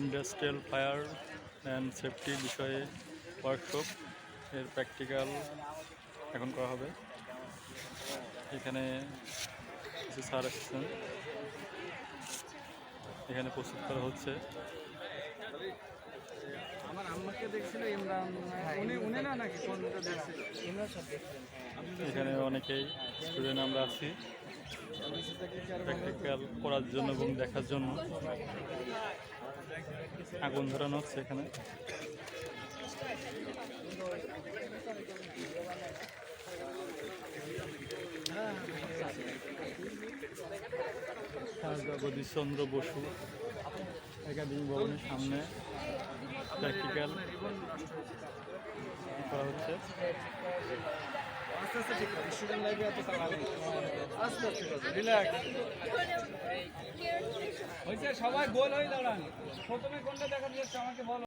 Industrial fire and safety বিষয়ে workshop এর practical এখন করা হবে। এখানে কিছু স্যার এসেছেন। এখানে প্রস্তুত করা হচ্ছে। আমার আম্মাকে দেখছিল ইমরান উনি উনি না নাকি কোনটা দেখছিল? ইমরান সব দেখছিলেন হ্যাঁ। এখানে অনেকেই স্টুডেন্ট আমরা আছি। প্র্যাকটিক্যাল করার জন্য এবং দেখার জন্য। আগুন ধরানো হচ্ছে এখানে। জগদীশচন্দ্র বসু, একাডেমি ভবনের সামনে প্র্যাকটিক্যাল করা হচ্ছে। আস্তে আস্তে সবাই গোল হয়ে দাঁড়ান। প্রথমে কোনটা দেখার আমাকে বলো।